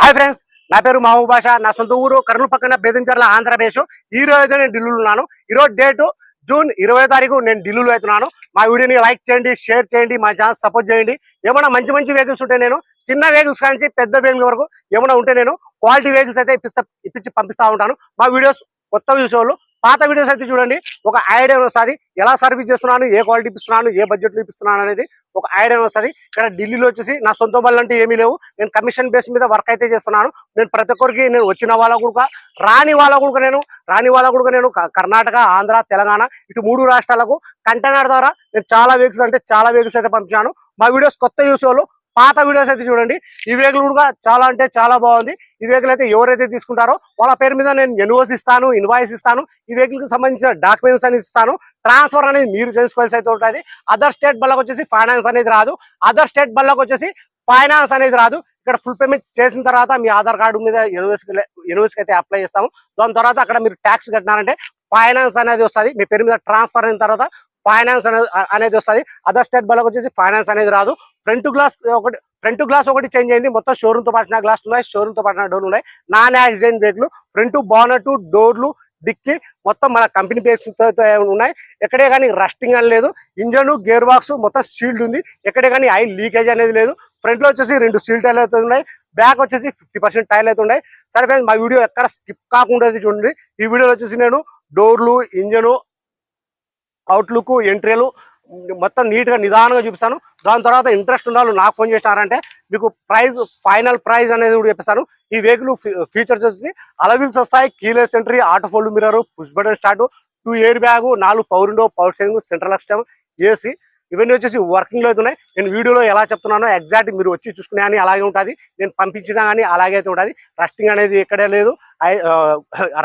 Hi friends నా పేరు మహబూబాష నా సొంత ఊరు కర్నూలు పక్కన బేదంచర్ల ఆంధ్రప్రదేశ్. ఈ రోజు నేను ఢిల్లీలో ఉన్నాను. ఈరోజు డేటు జూన్ ఇరవై తారీఖు నేను ఢిల్లీలో అవుతున్నాను. మా వీడియోని లైక్ చేయండి షేర్ చేయండి మా ఛాన్స్ సపోర్ట్ చేయండి. ఏమైనా మంచి మంచి వెహికల్స్ ఉంటే నేను చిన్న వెహికల్స్ కానీ పెద్ద వెహికల్ వరకు ఏమైనా ఉంటే నేను క్వాలిటీ వెహికల్స్ అయితే ఇప్పిస్తా ఇప్పించి పంపిస్తా ఉంటాను. మా వీడియోస్ కొత్త చూసేవాళ్ళు పాత వీడియోస్ అయితే చూడండి ఒక ఐడియా వస్తుంది. ఎలా సర్వీస్ చేస్తున్నాను ఏ క్వాలిటీ ఇప్పిస్తున్నాను ఏ బడ్జెట్లో అనేది ఒక ఐడియా వస్తుంది. ఇక్కడ ఢిల్లీలో వచ్చేసి నా సొంత వాళ్ళు అంటే ఏమీ లేవు. నేను కమిషన్ బేస్ మీద వర్క్ అయితే చేస్తున్నాను. నేను ప్రతి ఒక్కరికి నేను వచ్చిన వాళ్ళ కూడా రాని వాళ్ళ కూడా నేను రాని వాళ్ళ కూడా నేను కర్ణాటక ఆంధ్ర తెలంగాణ ఇటు మూడు రాష్ట్రాలకు కంటైనర్ ద్వారా నేను చాలా వెహికల్స్ అంటే చాలా వెహికల్స్ అయితే పంపించాను. మా వీడియోస్ కొత్త యూస్ వాళ్ళు పాత వీడియోస్ అయితే చూడండి. ఈ వెహికల్ కూడా చాలా అంటే చాలా బాగుంది. ఈ వెహికల్ అయితే ఎవరైతే తీసుకుంటారో వాళ్ళ పేరు మీద నేను ఎన్ఓస్ ఇస్తాను ఇన్వాయిస్ ఇస్తాను. ఈ వెహికల్కి సంబంధించిన డాక్యుమెంట్స్ అని ఇస్తాను. ట్రాన్స్ఫర్ అనేది మీరు చేసుకోవాల్సి అయితే ఉంటుంది. అదర్ స్టేట్ బల్లకు వచ్చేసి ఫైనాన్స్ అనేది రాదు. అదర్ స్టేట్ బల్లకు వచ్చేసి ఫైనాన్స్ అనేది రాదు. ఇక్కడ ఫుల్ పేమెంట్ చేసిన తర్వాత మీ ఆధార్ కార్డు మీద యూనివర్సిటీ యూనివర్సిటీకి అయితే అప్లై చేస్తాము. దాని తర్వాత అక్కడ మీరు ట్యాక్స్ కట్టినారంటే ఫైనాన్స్ అనేది వస్తుంది. మీ పేరు మీద ట్రాన్స్ఫర్ అయిన తర్వాత ఫైనాన్స్ అనేది అనేది వస్తుంది. అదర్ స్టేట్ బల్లకు వచ్చేసి ఫైనాన్స్ అనేది రాదు. ఫ్రంట్ గ్లాస్ ఒకటి ఫ్రంట్ గ్లాస్ ఒకటి చేంజ్ అయింది. మొత్తం షోరూమ్తో పాటిన గ్లాస్ ఉన్నాయి. షోరూమ్తో పాటిన డోర్లు ఉన్నాయి. Non accident vehicle front bonnet డోర్లు డిక్కి మొత్తం మన కంపెనీ పేర్స్ ఉన్నాయి? ఎక్కడే కానీ రస్టింగ్ అని లేదు. ఇంజన్ గేర్ బాక్స్ మొత్తం సీల్డ్ ఉంది. ఎక్కడే కానీ ఆయిల్ లీకేజ్ అనేది లేదు. ఫ్రంట్లో వచ్చేసి రెండు సీల్ టైర్లు అయితే ఉన్నాయి. బ్యాక్ వచ్చేసి ఫిఫ్టీ పర్సెంట్ టైర్లు అయితే ఉన్నాయి. సరే ఫ్రెండ్స్ మా వీడియో ఎక్కడ స్కిప్ కాకుండా చూడండి. ఈ వీడియోలో వచ్చేసి నేను డోర్లు ఇంజను అవుట్లుక్ ఎంట్రీలు మొత్తం నీట్గా నిదానంగా చూపిస్తాను. దాని తర్వాత ఇంట్రెస్ట్ ఉన్న నాకు ఫోన్ చేసినారంటే మీకు ప్రైజ్ ఫైనల్ ప్రైజ్ అనేది కూడా చెప్పిస్తాను. ఈ వెహికల్ ఫీచర్స్ వచ్చేసి అలవిల్స్ వస్తాయి. Keyless entry auto fold mirror push button start two airbag నాలుగు power window power steering central system AC ఇవన్నీ వచ్చేసి వర్కింగ్లో అయితే ఉన్నాయి. నేను వీడియోలో ఎలా చెప్తున్నానో ఎగ్జాక్ట్ మీరు వచ్చి చూసుకునే అని అలాగే ఉంటుంది. నేను పంపించినా కానీ అలాగే అయితే ఉంటుంది. రస్టింగ్ అనేది ఎక్కడే లేదు.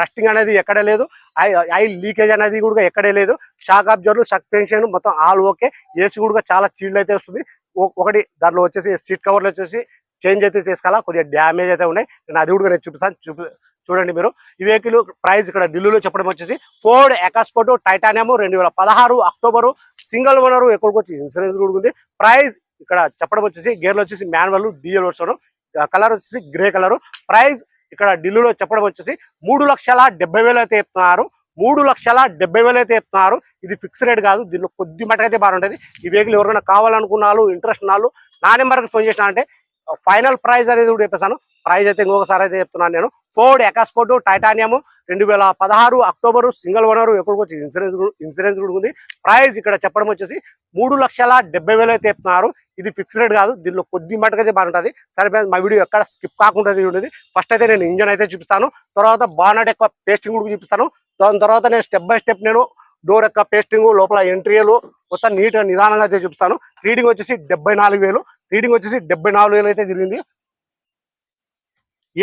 రస్టింగ్ అనేది ఎక్కడే లేదు. ఆయిల్ లీకేజ్ అనేది కూడా ఎక్కడే లేదు. షాక్ అబ్జర్వ్ సస్పెన్షన్ మొత్తం ఆల్ ఓకే. ఏసీ కూడా చాలా చీల్డ్ అయితే వస్తుంది. ఒకటి దాంట్లో వచ్చేసి సీట్ కవర్లు వచ్చేసి చేంజ్ అయితే చేసుకోవాలా? కొద్దిగా డ్యామేజ్ అయితే ఉన్నాయి. నేను అది కూడా నేను చూపిస్తాను. చూపి చూడండి మీరు. ఈ వెహికల్ ప్రైస్ ఇక్కడ ఢిల్లీలో చెప్పడం వచ్చేసి ఫోర్డ్ ఎకాస్పోర్ట్ టైటానియం రెండు వేల పదహారు అక్టోబరు సింగిల్ ఓనర్ ఎక్కడికి వచ్చి ఇన్సూరెన్స్ కూడా ఉంది. ప్రైస్ ఇక్కడ చెప్పడం వచ్చేసి గేర్లు వచ్చేసి మాన్యువల్ డిఎల్ వచ్చాను కలర్ వచ్చేసి గ్రే కలర్. ప్రైస్ ఇక్కడ ఢిల్లీలో చెప్పడం వచ్చేసి మూడు లక్షల డెబ్బై వేలు అయితే చెప్తున్నారు. మూడు లక్షల డెబ్బై వేలు అయితే చెప్తున్నారు. ఇది ఫిక్స్ రేట్ కాదు. దీనిలో కొద్ది మటుకు అయితే బాగుంటుంది ఈ వెహికల్ ఎవరైనా కావాలనుకున్న ఇంట్రెస్ట్ ఉన్న నా నెంబర్కి ఫోన్ చేసిన అంటే ఫైనల్ ప్రైస్ అనేది కూడా చెప్పేసాను ప్రైస్ అయితే ఇంకొకసారి అయితే చెప్తున్నాను నేను. ఫోర్డ్ ఎకాస్పోర్ట్ టైటానియం రెండు వేల పదహారు అక్టోబరు సింగిల్ ఓనర్ ఎక్కడికి వచ్చి ఇన్సూరెన్స్ ఇన్సూరెన్స్ కూడా ఉంది. ప్రైస్ ఇక్కడ చెప్పడం వచ్చేసి మూడు లక్షల డెబ్బై వేలు అయితే చెప్తున్నారు. ఇది ఫిక్స్ రేట్ కాదు దీనిలో కొద్ది మటుకు అయితే బాగుంటుంది సరే మా వీడియో ఎక్కడ స్కిప్ కాకుండా ఉండేది ఫస్ట్ అయితే నేను ఇంజన్ అయితే చూపిస్తాను. తర్వాత బానట్ యొక్క పేస్టింగ్ కూడా చూపిస్తాను. దాని తర్వాత నేను స్టెప్ బై స్టెప్ నేను డోర్ యొక్క పేస్టింగ్ లోపల ఎంట్రీలు మొత్తం నీట్గా నిదానంగా అయితే చూపిస్తాను. రీడింగ్ వచ్చేసి డెబ్బై నాలుగు వేలు. రీడింగ్ వచ్చేసి డెబ్బై నాలుగు వేలు అయితే తిరిగింది.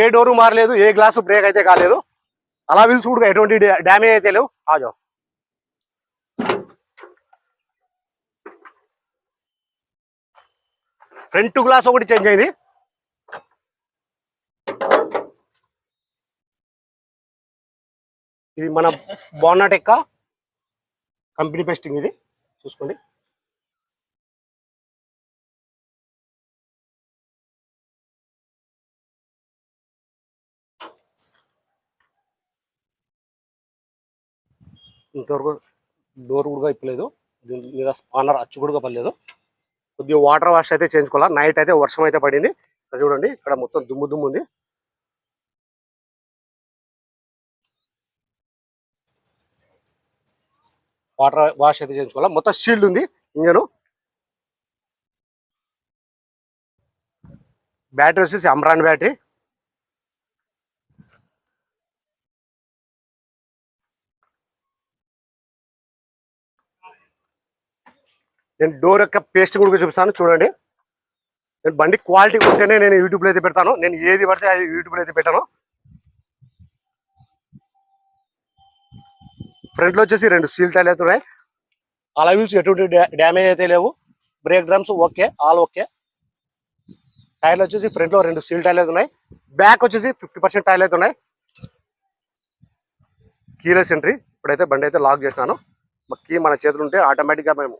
ఏ డోరు మారలేదు ఏ గ్లాసు బ్రేక్ అయితే కాలేదు. అలా వీల్స్ కూడా ఎటువంటి డ్యామేజ్ అయితే లేవు. ఆజో ఫ్రంట్ గ్లాస్ ఒకటి చేంజ్ అయింది. ఇది మన బోనాటెక్క కంపెనీ పెస్టింగ్ ఇది. చూసుకోండి. ఇంతవరకు డోర్ కూడా ఇప్పలేదు దీని మీద స్పానర్ అచ్చు కూడా పడలేదు కొద్దిగా వాటర్ వాష్ అయితే చేయించుకోవాలి? నైట్ అయితే వర్షం అయితే పడింది. ఇక్కడ చూడండి ఇక్కడ మొత్తం దుమ్ము దుమ్ము ఉంది. వాటర్ వాష్ అయితే చేయించుకోవాలి? మొత్తం షీల్డ్ ఉంది ఇంజను. బ్యాటరీ వచ్చేసి అమ్రాన్ బ్యాటరీ. నేను డోర్ యొక్క పేస్ట్ కూడా చూపిస్తాను చూడండి. నేను బండి క్వాలిటీ ఉంటేనే నేను యూట్యూబ్లో అయితే పెడతాను. నేను ఏది పడితే అది యూట్యూబ్లో అయితే పెట్టాను. ఫ్రంట్లో వచ్చేసి రెండు సీల్ టైల్ అయితే ఉన్నాయి. వీల్స్ ఎటువంటి డ్యామేజ్ అయితే లేవు. Brake drums okay all okay. టైర్లు వచ్చేసి ఫ్రంట్లో రెండు సీల్ టైల్ అయితే ఉన్నాయి. బ్యాక్ వచ్చేసి ఫిఫ్టీ పర్సెంట్ టైర్లు అయితే ఉన్నాయి. కీలెస్ ఎంట్రీ ఇప్పుడైతే బండి అయితే లాక్ చేసినాను మా కీ మన చేతులు ఉంటే ఆటోమేటిక్గా మేము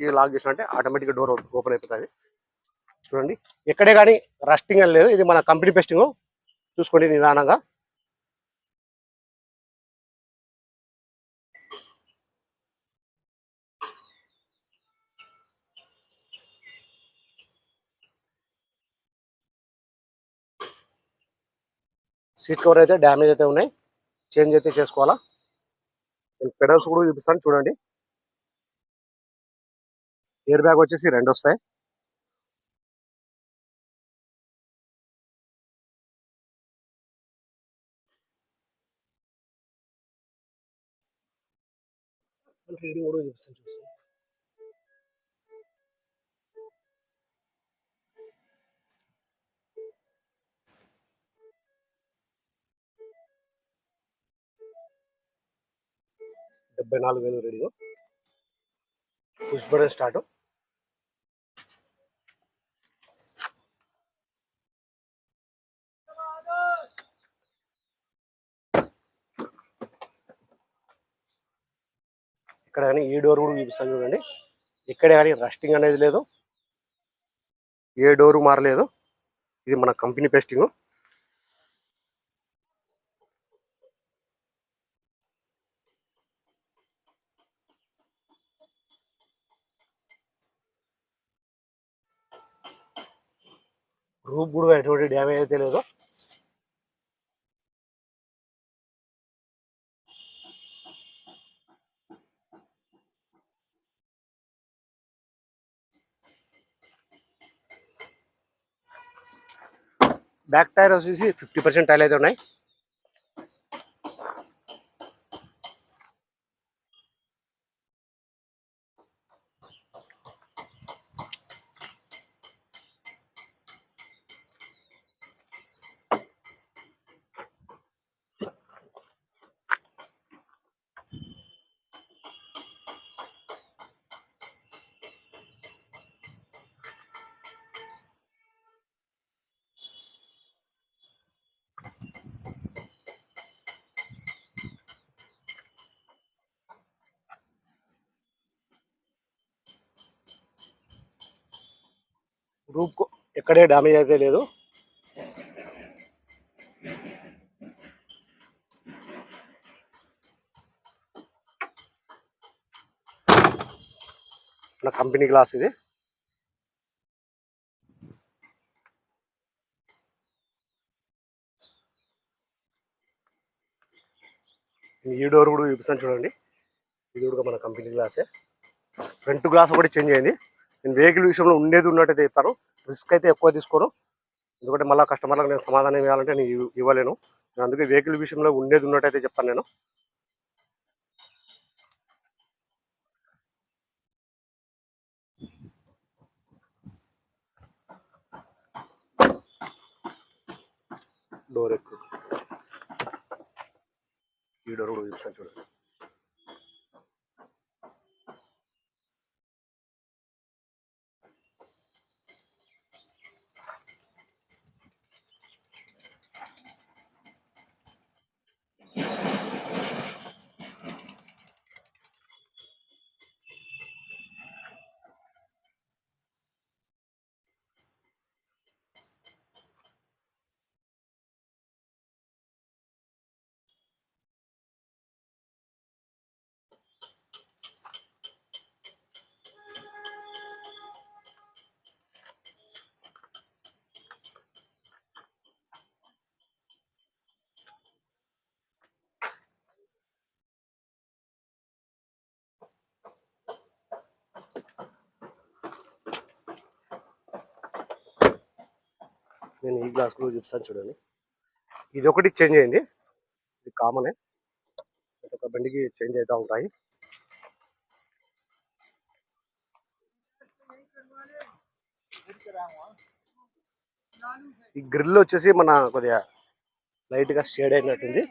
కీ లాక్ చేసినట్టే ఆటోమేటిక్గా డోర్ ఓపెన్ అయిపోతుంది. చూడండి. ఎక్కడే కానీ రస్టింగ్ అని లేదు. ఇది మన కంపెనీ పెస్టింగ్ చూసుకోండి నిదానంగా. సీట్ కవర్ అయితే డ్యామేజ్ అయితే ఉన్నాయి. చేంజ్ అయితే చేసుకోవాలా? నేను పెడల్స్ కూడా చూపిస్తాను. చూడండి. ఎయిర్ బ్యాగ్ వచ్చేసి రెండు వస్తాయి. రీడింగ్ కూడా చూపిస్తాను డెబ్బై నాలుగు వేలు రీడింగ్. Push button start. ఇక్కడ కానీ ఈ డోర్ కూడా చూపిస్తాను చూడండి. ఇక్కడ కానీ రస్టింగ్ అనేది లేదు. ఏ డోరు మారలేదు. ఇది మన కంపెనీ పేస్టింగ్. రూప్ కూడా ఎటువంటి డ్యామేజ్ అయితే లేదు. బ్యాక్ టైర్ వచ్చేసి ఫిఫ్టీ పర్సెంట్ టైర్ అయితే ఉన్నాయి. రూప్ ఎక్కడే డ్యామేజ్ అయితే లేదు. మన కంపెనీ గ్లాస్ ఇది. ఈ డోర్ కూడా చూపిస్తాను చూడండి. ఇది కూడా మన కంపెనీ గ్లాసే. ఫ్రంట్ గ్లాస్ ఒకటి చేంజ్ అయింది. నేను వెహికల్ విషయంలో ఉండేది ఉన్నట్టయితే చెప్తాను. రిస్క్ అయితే ఎక్కువ తీసుకోను. ఎందుకంటే మళ్ళీ కస్టమర్లకు నేను సమాధానం ఇవ్వాలంటే నేను ఇవ్వలేను. నేను అందుకే వెహికల్ విషయంలో ఉండేది ఉన్నట్టయితే చెప్తాను నేను. డోర్ ఎక్కువ ఈ డోర్ కూడా చూపిస్తాను చూడండి నేను ఈ గ్లాస్ కూడా చూపిస్తాను చూడండి. ఇది ఒకటి చేంజ్ అయింది. ఇది కామనే ఒక బండికి చేంజ్ అవుతూ ఉంటాయి. ఈ గ్రిల్ వచ్చేసి మన కొద్దిగా లైట్గా షేడ్ అయినట్టుంది.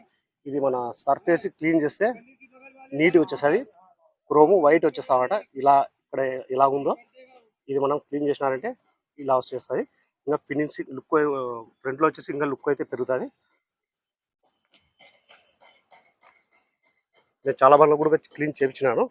ఇది మన సర్ఫేస్ క్లీన్ చేస్తే నీట్ వచ్చేస్తుంది. క్రోము వైట్ వచ్చేస్తామట ఇలా ఇక్కడ ఇలా ఉందో ఇది మనం క్లీన్ చేసినారంటే ఇలా వచ్చేస్తుంది. ఇంకా ఫినిషింగ్ లుక్ ఫ్రంట్లో వచ్చేసి ఇంకా లుక్ అయితే పెరుగుతుంది. నేను చాలా బాగా కూడా క్లీన్ చేయించినాను